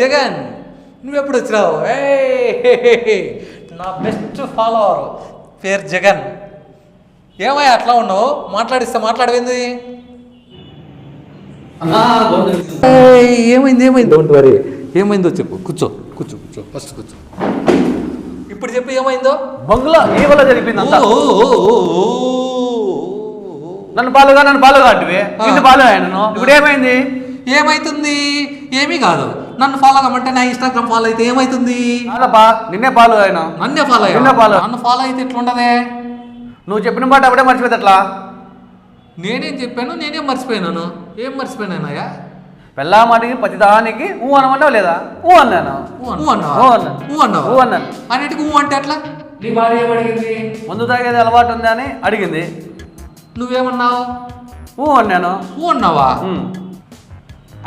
జగన్ నువ్వెప్పుడు వచ్చినావు ఏ నా బెస్ట్ ఫాలోవర్ పేరు జగన్. ఏమయ్యా అట్లా ఉన్నావు? మాట్లాడిస్తే మాట్లాడవేంది? ఏయ్, ఏమైంది ఏమైంది? డోంట్ వరీ ఏమైందో చెప్పు కూర్చో కూర్చో కూర్చో ఫస్ట్ కూర్చో. ఇప్పుడు చెప్పు ఏమైందో? బంగ్లా ఏ వల్ల జరిపింది. నన్ను పాలుగా నన్ను. ఇంటి పాలు నన్ను ఇప్పుడు ఏమైంది? ఏమైతుంది? ఏమీ కాదు. నన్ను ఫాలో అవ్వమంటే నా ఇన్స్టాగ్రామ్ ఫాలో అయితే ఏమైతుంది? నిన్నే పాలు ఆయన నన్నే ఫాలో నిన్నే follow. నన్ను ఫాలో అయితే ఎట్లుండదే? నువ్వు చెప్పిన మాట అప్పుడే మర్చిపోతే ఎట్లా నేనేం చెప్పాను? నేనేం మర్చిపోయినాను? ఏం మర్చిపోయినానయ్యా పెళ్ళా మాటికి ప్రతిదానికి ఊ అనమన్నావు లేదా? ఊ అన్నాను? ఊ అన్నావా? ఊ అన్నా. ఊ అన్నావా? ఊ అన్నాను. అన్నిటికీ ఊ అంటే ఎట్లా? నీ భార్య ఏమడిగింది? ముందు తాగేది అలవాటు ఉందా అని అడిగింది. నువ్వేమన్నావు? ఊ అన్నాను. ఊ అన్నావా.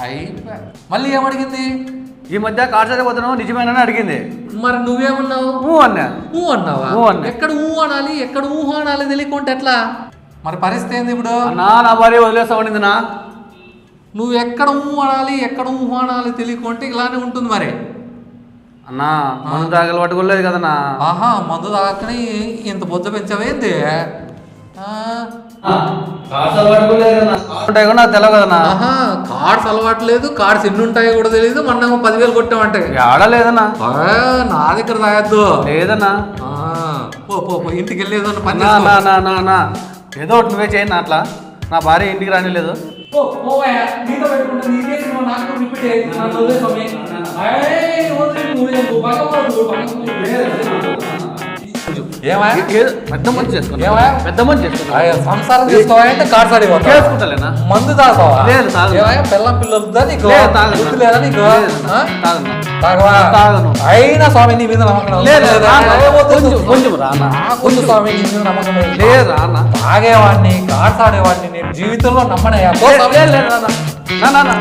అయిపోయా. మళ్ళీ ఏమడిగింది? ఈ మధ్య కాడ్సారి పోతున్నావు నిజమేనని అడిగింది. మరి నువ్వేమన్నావు? ఊ అన్నా. ఊ అన్నావా? ఊ అన్నా. ఎక్కడ ఊ అనాలి ఎక్కడ ఊహ అనాలి తెలియకుంటే ఎట్లా? మరి పరిస్థితి ఏంది ఇప్పుడు? అన్నా నా భార్య వదిలేస్తా ఉండింది నా నువ్వు ఎక్కడ ఊ అనాలి ఎక్కడ ఊహ అనాలి తెలియకుంటే ఇలానే ఉంటుంది మరి. అన్నా ముందు తాగే అలవాటు కూడా లేదు కదన్నా. ఆహా మందు తాకని ఇంత బొజ్జ పెంచావేంది? ఉంటాయి కూడా నాకు తెలియదు కదన్నా ఆహా కార్డ్స్ అలవాటు లేదు కార్డ్స్ ఎన్ని ఉంటాయో కూడా తెలియదు మొన్న పదివేలు కొట్టామంటే. నా దగ్గర తాగద్దు లేదన్నా. పో పో ఇంటికి వెళ్ళేదో పని నా ఏదో ఒకటి నువ్వే చేయండి అట్లా. నా భార్య ఇంటికి రానిలేదు. నాకు పెద్ద మంచి చేసుకున్నా ఏమయ్యా? పెద్ద మంచి చేసుకున్నా సంసారం చేసుకోవా అంటే కార్డ్స్ ఆడిపోతావా? చేసుకుంటలేనా మందు తాగుతావా లేదు. ఏమయ్యా, పిల్లం నీకు లేదు, నీకు. తాగవా తాగను. అయినా స్వామి నీ మీద నమ్మకం? లేదు, కొంచెం. కొంచెం రానా. నాకుంది స్వామి నీ మీద నమ్మకం లేదు. రానా తాగేవాడిని కార్డ్స్ ఆడేవాడిని నేను జీవితంలో నమ్మనయ్యా లేదు. లేదు, లేదు, రానా. నా నా నా